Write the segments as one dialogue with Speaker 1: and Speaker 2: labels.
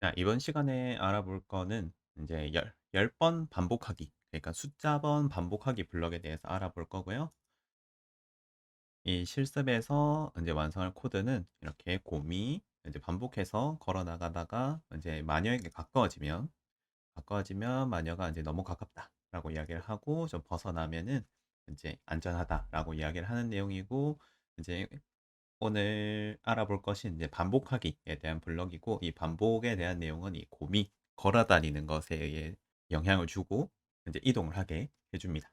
Speaker 1: 자, 이번 시간에 알아볼 거는 이제 열, 10번 반복하기. 그러니까 숫자 번 반복하기 블럭에 대해서 알아볼 거고요. 이 실습에서 이제 완성할 코드는 이렇게 곰이 이제 반복해서 걸어 나가다가 이제 마녀에게 가까워지면 가까워지면 마녀가 이제 너무 가깝다라고 이야기를 하고 좀 벗어나면은 이제 안전하다라고 이야기를 하는 내용이고 이제 오늘 알아볼 것이 이제 반복하기에 대한 블럭이고 이 반복에 대한 내용은 이 곰이 걸어 다니는 것에 의해 영향을 주고 이제 이동을 하게 해줍니다.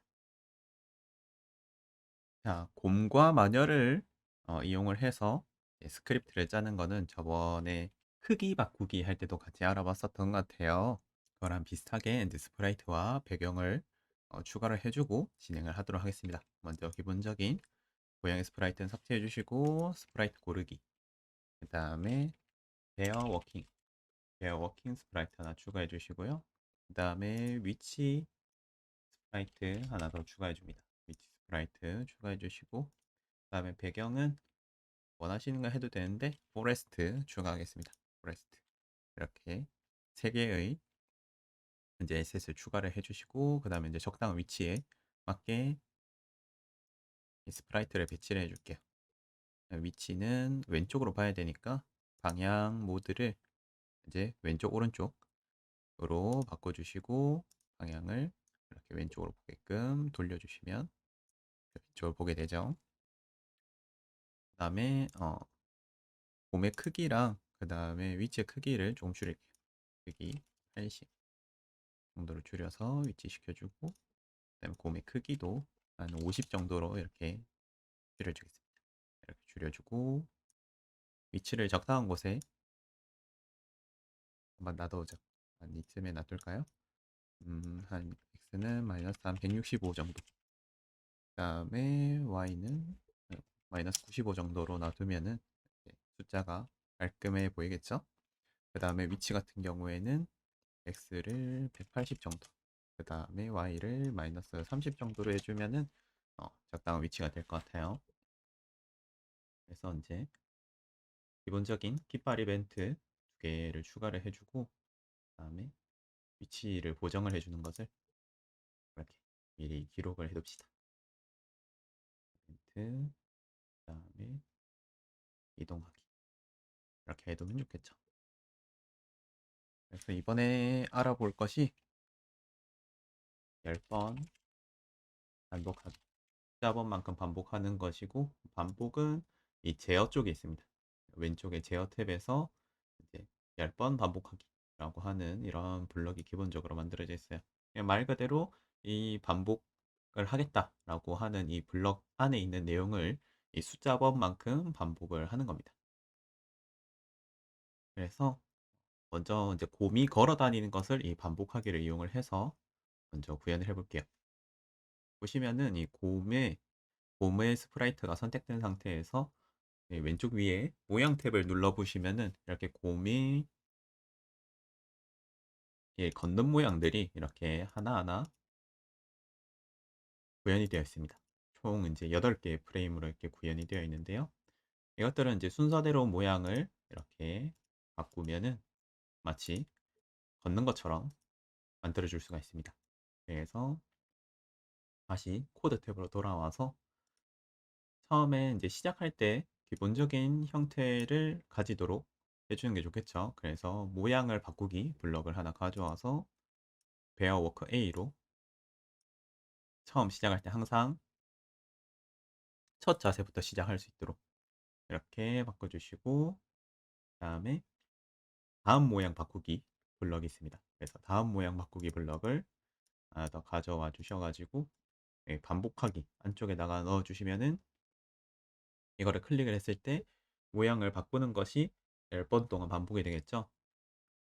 Speaker 1: 자, 곰과 마녀를 어, 이용을 해서 스크립트를 짜는 거는 저번에 크기 바꾸기 할 때도 같이 알아봤었던 것 같아요. 그거랑 비슷하게 이제 스프라이트와 배경을 어, 추가를 해주고 진행을 하도록 하겠습니다. 먼저 기본적인 고양이 스프라이트는 삭제해 주시고 스프라이트 고르기. 그 다음에 베어 워킹. 베어 워킹 스프라이트 하나 추가해 주시고요. 그 다음에 위치 스프라이트 하나 더 추가해 줍니다. 위치 스프라이트 추가해 주시고 그 다음에 배경은 원하시는 거 해도 되는데 포레스트 추가하겠습니다. 포레스트. 이렇게 세 개의 이제 에셋을 추가를 해주시고 그 다음에 이제 적당한 위치에 맞게 이 스프라이트를 배치를 해줄게요 위치는 왼쪽으로 봐야 되니까 방향 모드를 이제 왼쪽 오른쪽으로 바꿔주시고 방향을 이렇게 왼쪽으로 보게끔 돌려주시면 왼쪽을 보게 되죠. 그 다음에 어, 곰의 크기랑 그 다음에 위치의 크기를 조금 줄일게요. 크기 80 정도로 줄여서 위치 시켜주고 그 다음에 곰의 크기도 한 50 정도로 이렇게 줄여주겠습니다. 이렇게 줄여주고 위치를 적당한 곳에 한번 놔둬보죠. 한 이쯤에 놔둘까요? 음, 한 x는 마이너스 한 165 정도. 그 다음에 y는 마이너스 95 정도로 놔두면은 숫자가 깔끔해 보이겠죠? 그 다음에 위치 같은 경우에는 x를 180 정도. 그 다음에 y를 마이너스 30 정도로 해주면은 어, 적당한 위치가 될 것 같아요. 그래서 이제 기본적인 깃발 이벤트 두 개를 추가를 해주고 그 다음에 위치를 보정을 해주는 것을 이렇게 미리 기록을 해둡시다. 이벤트, 그 다음에 이동하기. 이렇게 해두면 좋겠죠. 그래서 이번에 알아볼 것이 10번 반복하기. 14번만큼 반복하는 것이고, 반복은 이 제어 쪽에 있습니다. 왼쪽에 제어 탭에서 이제 10번 반복하기라고 하는 이런 블럭이 기본적으로 만들어져 있어요. 말 그대로 이 반복을 하겠다라고 하는 이 블럭 안에 있는 내용을 이 숫자번만큼 반복을 하는 겁니다. 그래서 먼저 이제 곰이 걸어 다니는 것을 이 반복하기를 이용을 해서 먼저 구현을 해볼게요. 보시면은 이 곰의 곰의 스프라이트가 선택된 상태에서 왼쪽 위에 모양 탭을 눌러 보시면은 이렇게 곰이 예, 걷는 모양들이 이렇게 하나하나 구현이 되어 있습니다. 총 이제 8개의 프레임으로 이렇게 구현이 되어 있는데요. 이것들은 이제 순서대로 모양을 이렇게 바꾸면은 마치 걷는 것처럼 만들어 줄 수가 있습니다. 그래서 다시 코드 탭으로 돌아와서 처음에 이제 시작할 때 기본적인 형태를 가지도록 해주는 게 좋겠죠. 그래서 모양을 바꾸기 블럭을 하나 가져와서 베어 워크 A로 처음 시작할 때 항상 첫 자세부터 시작할 수 있도록 이렇게 바꿔주시고 그 다음에 다음 모양 바꾸기 블럭이 있습니다. 그래서 다음 모양 바꾸기 블럭을 하나 더 가져와 주셔가지고 예, 반복하기 안쪽에다가 넣어 주시면은 이거를 클릭을 했을 때 모양을 바꾸는 것이 10번 동안 반복이 되겠죠.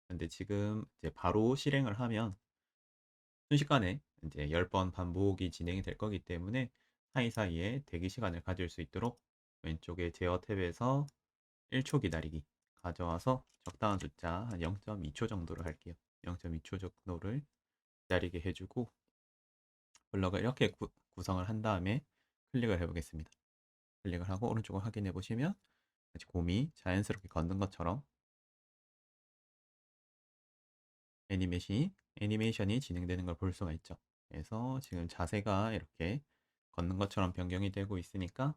Speaker 1: 근데 지금 이제 바로 실행을 하면 순식간에 이제 10번 반복이 진행이 될 거기 때문에 사이사이에 대기 시간을 가질 수 있도록 왼쪽에 제어 탭에서 1초 기다리기 가져와서 적당한 숫자 한 0.2초 정도를 할게요. 0.2초 정도를 기다리게 해주고 블럭을 이렇게 구, 구성을 한 다음에 클릭을 해보겠습니다. 클릭을 하고 오른쪽을 확인해 보시면 곰이 자연스럽게 걷는 것처럼 애니메이션이, 애니메이션이 진행되는 걸 볼 수가 있죠. 그래서 지금 자세가 이렇게 걷는 것처럼 변경이 되고 있으니까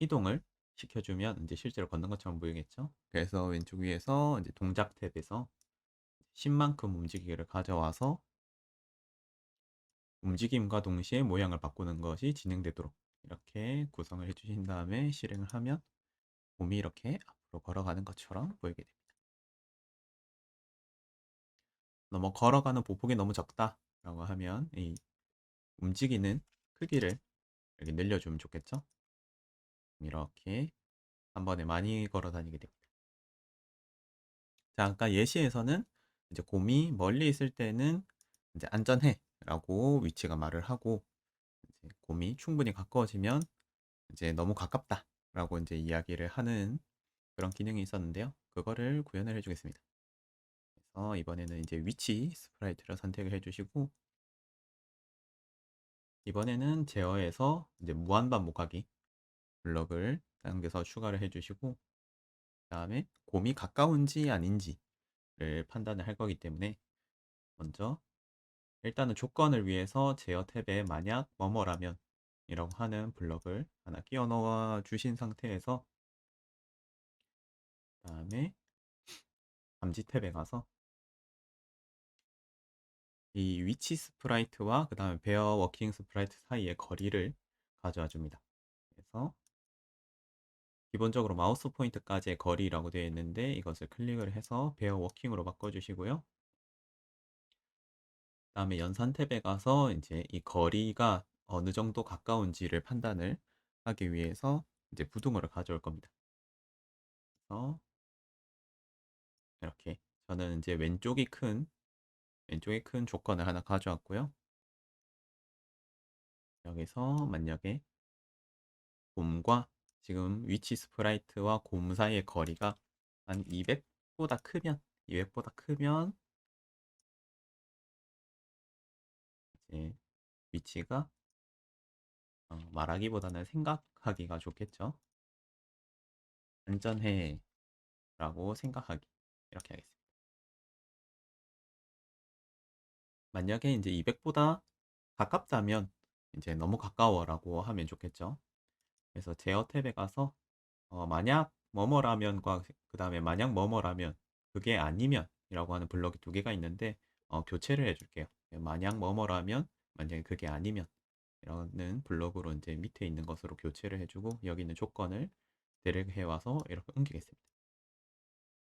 Speaker 1: 이동을 시켜주면 이제 실제로 걷는 것처럼 보이겠죠. 그래서 왼쪽 위에서 이제 동작 탭에서 10만큼 움직이기를 가져와서 움직임과 동시에 모양을 바꾸는 것이 진행되도록 이렇게 구성을 해주신 다음에 실행을 하면 곰이 이렇게 앞으로 걸어가는 것처럼 보이게 됩니다. 너무 걸어가는 보폭이 너무 적다 라고 하면 이 움직이는 크기를 이렇게 늘려주면 좋겠죠? 이렇게 한 번에 많이 걸어 다니게 됩니다. 자, 아까 예시에서는 이제 곰이 멀리 있을 때는 이제 안전해 라고 위치가 말을 하고 이제 곰이 충분히 가까워지면 이제 너무 가깝다 라고 이제 이야기를 하는 그런 기능이 있었는데요. 그거를 구현을 해주겠습니다. 그래서 이번에는 이제 위치 스프라이트를 선택을 해주시고 이번에는 제어에서 이제 무한 반복하기 블럭을 당겨서 추가를 해주시고 그 다음에 곰이 가까운지 아닌지 를 판단을 할 거기 때문에 먼저 일단은 조건을 위해서 제어 탭에 만약 뭐뭐라면 이라고 하는 블럭을 하나 끼워 넣어 주신 상태에서 그 다음에 감지 탭에 가서 이 위치 스프라이트와 그 다음에 베어 워킹 스프라이트 사이의 거리를 가져와 줍니다. 그래서 기본적으로 마우스 포인트까지의 거리라고 되어 있는데 이것을 클릭을 해서 베어 워킹으로 바꿔주시고요. 다음에 연산 탭에 가서 이제 이 거리가 어느 정도 가까운지를 판단을 하기 위해서 이제 부등호를 가져올 겁니다. 그래서 이렇게 저는 이제 왼쪽이 큰 왼쪽이 큰 조건을 하나 가져왔고요. 여기서 만약에 곰과 지금 위치 스프라이트와 곰 사이의 거리가 한 200보다 크면 200보다 크면 이제 위치가 어, 말하기보다는 생각하기가 좋겠죠. 안전해 라고 생각하기 이렇게 하겠습니다. 만약에 이제 200보다 가깝다면 이제 너무 가까워라고 하면 좋겠죠. 그래서 제어 탭에 가서 어, 만약 뭐뭐라면과 그 다음에 만약 뭐뭐라면 그게 아니면 이라고 하는 블럭이 두 개가 있는데 어, 교체를 해줄게요. 만약 뭐뭐라면 만약에 그게 아니면 이라는 블럭으로 이제 밑에 있는 것으로 교체를 해주고 여기 있는 조건을 드래그 해와서 이렇게 옮기겠습니다.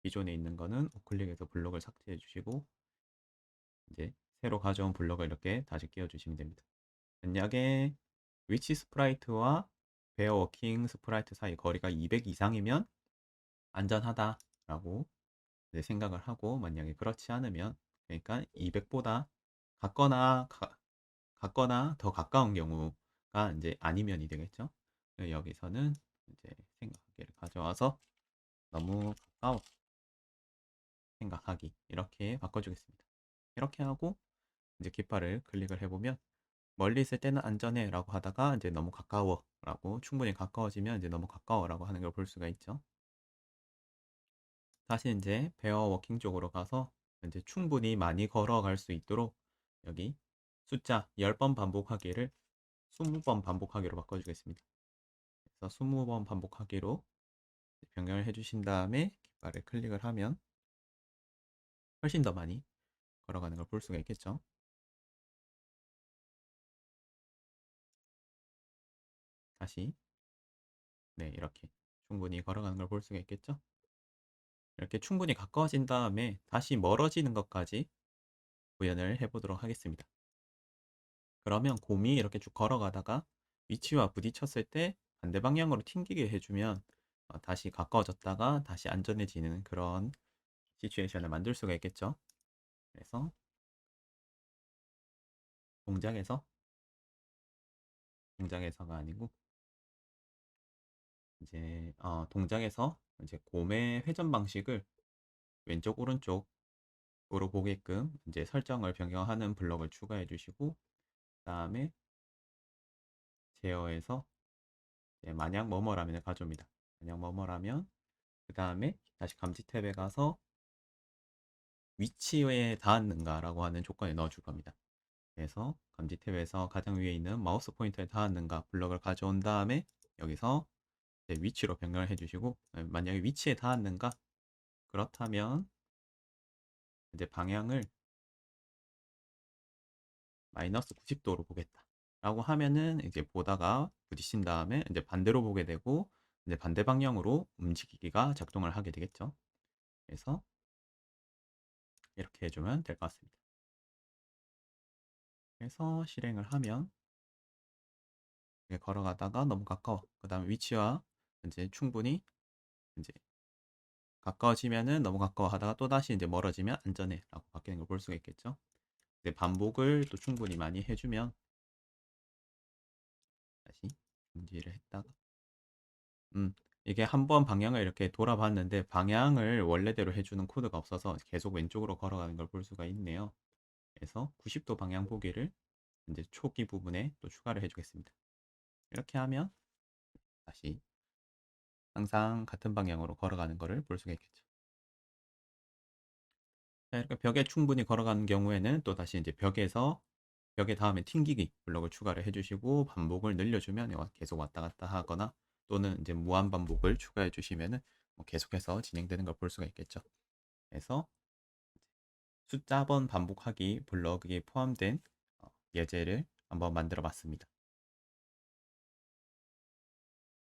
Speaker 1: 기존에 있는 거는 우클릭해서 블럭을 삭제해 주시고 이제 새로 가져온 블럭을 이렇게 다시 끼워 주시면 됩니다. 만약에 위치 스프라이트와 베어 워킹 스프라이트 사이 거리가 200 이상이면 안전하다라고 생각을 하고 만약에 그렇지 않으면 그러니까 200보다 같거나 가, 같거나 더 가까운 경우가 이제 아니면이 되겠죠. 여기서는 이제 생각하기를 가져와서 너무 가까워 생각하기 이렇게 바꿔주겠습니다. 이렇게 하고 이제 깃발을 클릭을 해보면 멀리 있을 때는 안전해 라고 하다가 이제 너무 가까워 라고 충분히 가까워지면 이제 너무 가까워 라고 하는 걸 볼 수가 있죠. 다시 이제 베어 워킹 쪽으로 가서 이제 충분히 많이 걸어갈 수 있도록 여기 숫자 10번 반복하기를 20번 반복하기로 바꿔주겠습니다. 그래서 20번 반복하기로 변경을 해주신 다음에 깃발을 클릭을 하면 훨씬 더 많이 걸어가는 걸 볼 수가 있겠죠. 다시 네 이렇게 충분히 걸어가는 걸 볼 수가 있겠죠. 이렇게 충분히 가까워진 다음에 다시 멀어지는 것까지 구현을 해보도록 하겠습니다. 그러면 곰이 이렇게 쭉 걸어가다가 위치와 부딪혔을 때 반대 방향으로 튕기게 해주면 어, 다시 가까워졌다가 다시 안전해지는 그런 시츄에이션을 만들 수가 있겠죠. 그래서 동작에서 동작에서가 아니고 이제 어, 동작에서 이제 곰의 회전 방식을 왼쪽 오른쪽으로 보게끔 이제 설정을 변경하는 블럭을 추가해 주시고 그 다음에 제어에서 만약 뭐뭐라면을 가져옵니다. 만약 뭐뭐라면 그 다음에 다시 감지 탭에 가서 위치에 닿았는가 라고 하는 조건에 넣어 줄 겁니다. 그래서 감지 탭에서 가장 위에 있는 마우스 포인터에 닿았는가 블럭을 가져온 다음에 여기서 위치로 변경을 해주시고 예, 만약에 위치에 닿았는가 그렇다면 이제 방향을 마이너스 90도로 보겠다. 라고 하면은 이제 보다가 부딪힌 다음에 이제 반대로 보게 되고 이제 반대 방향으로 움직이기가 작동을 하게 되겠죠. 그래서 이렇게 해주면 될 것 같습니다. 그래서 실행을 하면 걸어가다가 너무 가까워. 그 다음 위치와 이제 충분히 이제 가까워지면은 너무 가까워 하다가 또 다시 이제 멀어지면 안전해 라고 바뀌는 걸 볼 수가 있겠죠. 이제 반복을 또 충분히 많이 해주면 다시 중지를 했다가 음 이게 한 번 방향을 이렇게 돌아봤는데 방향을 원래대로 해주는 코드가 없어서 계속 왼쪽으로 걸어가는 걸 볼 수가 있네요. 그래서 90도 방향 보기를 이제 초기 부분에 또 추가를 해주겠습니다. 이렇게 하면 다시 항상 같은 방향으로 걸어가는 것을 볼 수가 있겠죠. 자, 이렇게 벽에 충분히 걸어가는 경우에는 또 다시 이제 벽에서 벽에 닿으면 튕기기 블럭을 추가를 해주시고 반복을 늘려주면 계속 왔다 갔다 하거나 또는 이제 무한 반복을 추가해 주시면은 뭐 계속해서 진행되는 걸 볼 수가 있겠죠. 그래서 숫자 번 반복하기 블럭에 포함된 어, 예제를 한번 만들어 봤습니다.